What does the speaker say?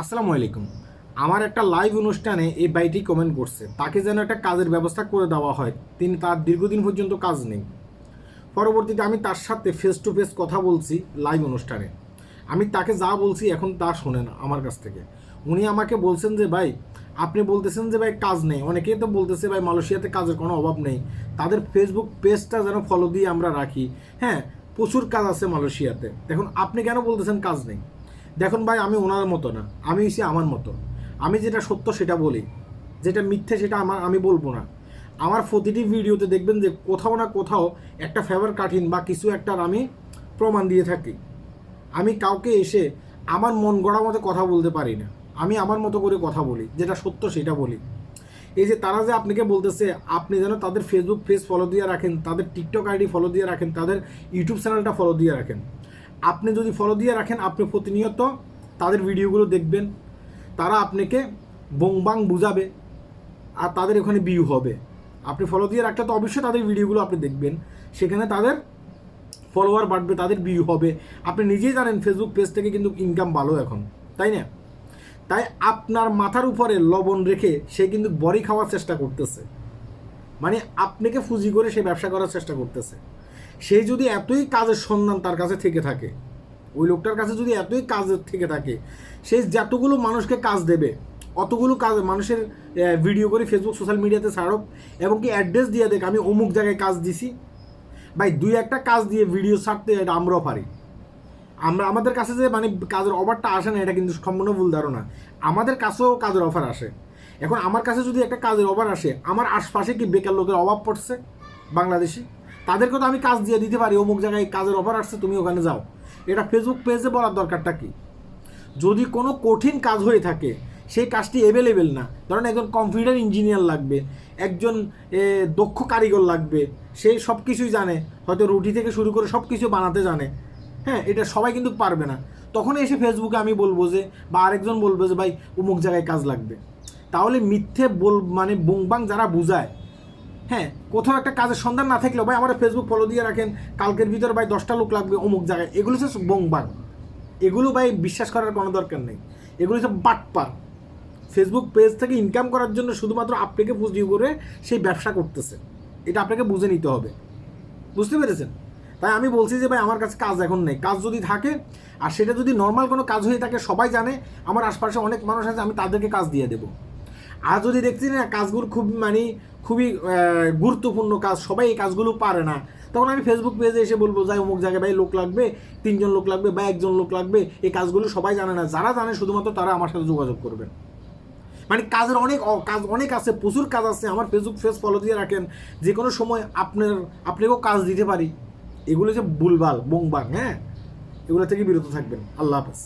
আসসালামু আলাইকুম। আমার একটা লাইভ অনুষ্ঠানে এই বাইটি কমেন্ট করছে। তাকে যেন একটা কাজের ব্যবস্থা করে দেওয়া হয়। তিনি তার দীর্ঘদিন পর্যন্ত কাজ নেই। পরবর্তীতে আমি তার সাথে ফেস টু ফেস কথা বলছি লাইভ অনুষ্ঠানে। আমি তাকে যা বলছি এখন তা শোনেন আমার কাছ থেকে। উনি আমাকে বলছেন যে, ভাই, আপনি বলতেছেন যে, ভাই, কাজ নেই। অনেকেই তো বলতেছে, ভাই, মালয়েশিয়াতে কাজের কোনো অভাব নেই। তাদের ফেসবুক পেজটা যেন ফলো দিয়ে আমরা রাখি। হ্যাঁ প্রচুর কাজ আছে মালয়েশিয়াতে। দেখুন, আপনি কেন বলতেছেন কাজ নেই? দেখুন ভাই, আমি ওনার মতো না। আমি হচ্ছে আমার মতো। আমি যেটা সত্য সেটা বলি। যেটা মিথ্যে সেটা আমার, আমি বলব না। আমার প্রতিটি ভিডিওতে দেখবেন যে কোথাও না কোথাও একটা ফেভার কাঠিন বা কিছু একটার আমি প্রমাণ দিয়ে থাকি। আমি কাউকে এসে আমার মন গড়া মতো কথা বলতে পারি না। আমি আমার মতো করে কথা বলি, যেটা সত্য সেটা বলি। এই যে তারা যে আপনাকে বলতেছে, আপনি যেন তাদের ফেসবুক পেজ ফলো দিয়ে রাখেন, তাদের টিকটক আইডি ফলো দিয়ে রাখেন, তাদের ইউটিউব চ্যানেলটা ফলো দিয়ে রাখেন। আপনি যদি ফলো দিয়ে রাখেন, আপনি প্রতিনিয়ত তাদের ভিডিওগুলো দেখবেন। তারা আপনাকে বংবাং বুঝাবে আর তাদের ওখানে বিউ হবে। আপনি ফলো দিয়ে রাখলে তো অবশ্যই তাদের ভিডিওগুলো আপনি দেখবেন। সেখানে তাদের ফলোয়ার বাড়বে, তাদের ভিউ হবে। আপনি নিজেই জানেন ফেসবুক পেজ থেকে কিন্তু ইনকাম ভালো এখন, তাই না? তাই আপনার মাথার উপরে লবণ রেখে সে কিন্তু বড়ি খাওয়ার চেষ্টা করতেছে। মানে আপনাকে ফুজি করে সে ব্যবসা করার চেষ্টা করতেছে। সে যদি এতই কাজের সন্ধান তার কাছে থেকে থাকে, ওই লোকটার কাছে যদি এতই কাজ থেকে থাকে, সে যতগুলো মানুষকে কাজ দেবে, অতগুলো কাজ মানুষের ভিডিও করে ফেসবুক সোশ্যাল মিডিয়াতে ছাড়ক এবং কি অ্যাড্রেস দিয়ে দেখ, আমি অমুক জায়গায় কাজ দিছি। ভাই, দুই একটা কাজ দিয়ে ভিডিও ছাড়তে এটা আমরাও পারি। আমরা, আমাদের কাছে যে মানে কাজের অফারটা আসে না, এটা কিন্তু সম্পূর্ণ ভুল ধারণা। আমাদের কাছেও কাজের অফার আসে। এখন আমার কাছে যদি একটা কাজের অফার আসে, আমার আশপাশে কি বেকার লোকের অভাব পড়ছে বাংলাদেশি? তাদেরকে তো আমি কাজ দিয়ে দিতে পারি, অমুক জায়গায় কাজের অফার আসছে, তুমি ওখানে যাও। এটা ফেসবুক পেজে বলার দরকারটা কি? যদি কোনো কঠিন কাজ হয়ে থাকে, সেই কাজটি অ্যাভেলেবেল না, ধরেন একজন কম্পিউটার ইঞ্জিনিয়ার লাগবে, একজন দক্ষ কারিগর লাগবে, সে সব কিছুই জানে, হয়তো রুটি থেকে শুরু করে সব কিছু বানাতে জানে হ্যাঁ এটা সবাই কিন্তু পারবে না। তখন এসে ফেসবুকে আমি বলব যে, বা আরেকজন বলব যে, ভাই, অমুক জায়গায় কাজ লাগবে। তাহলে মিথ্যে বল মানে বুংবাং যারা বুঝায় হ্যাঁ কোথাও একটা কাজের সন্ধান না থাকলেও ভাই আমার ফেসবুক ফলো দিয়ে রাখেন। কালকের ভিতরে ভাই দশটা লোক লাগবে অমুক জায়গায়। এগুলো হচ্ছে বংবাং এগুলো ভাই বিশ্বাস করার কোনো দরকার নেই। এগুলো হচ্ছে বাটপার। ফেসবুক পেজ থেকে ইনকাম করার জন্য শুধুমাত্র আপনাকে পুঁজি করে সেই ব্যবসা করতেছে। এটা আপনাকে বুঝে নিতে হবে। বুঝতে পেরেছেন? তাই আমি বলছি যে ভাই আমার কাছে কাজ এখন নেই। কাজ যদি থাকে, আর সেটা যদি নর্মাল কোনো কাজ হয়ে থাকে, সবাই জানে, আমার আশপাশে অনেক মানুষ আছে, আমি তাদেরকে কাজ দিয়ে দেবো। আর যদি দেখছি না কাজগুলো খুব মানে খুবই গুরুত্বপূর্ণ কাজ, সবাই এই কাজগুলো পারে না, তখন আমি ফেসবুক পেজে এসে বলব, যাই অমুক জায়গায় ভাই লোক লাগবে, তিনজন লোক লাগবে বা একজন লোক লাগবে, এই কাজগুলো সবাই জানে না। যারা জানে শুধুমাত্র তারা আমার সাথে যোগাযোগ করবেন মানে কাজের অনেক কাজ অনেক আছে, প্রচুর কাজ আছে। আমার ফেসবুক ফেস ফলো দিয়ে রাখেন, যে কোনো সময় আপনার, আপনাকেও কাজ দিতে পারি। এগুলো যে ভুলভাল, বংবাং হ্যাঁ? এগুলো থেকে বিরত থাকবেন। আল্লাহ হাফেজ।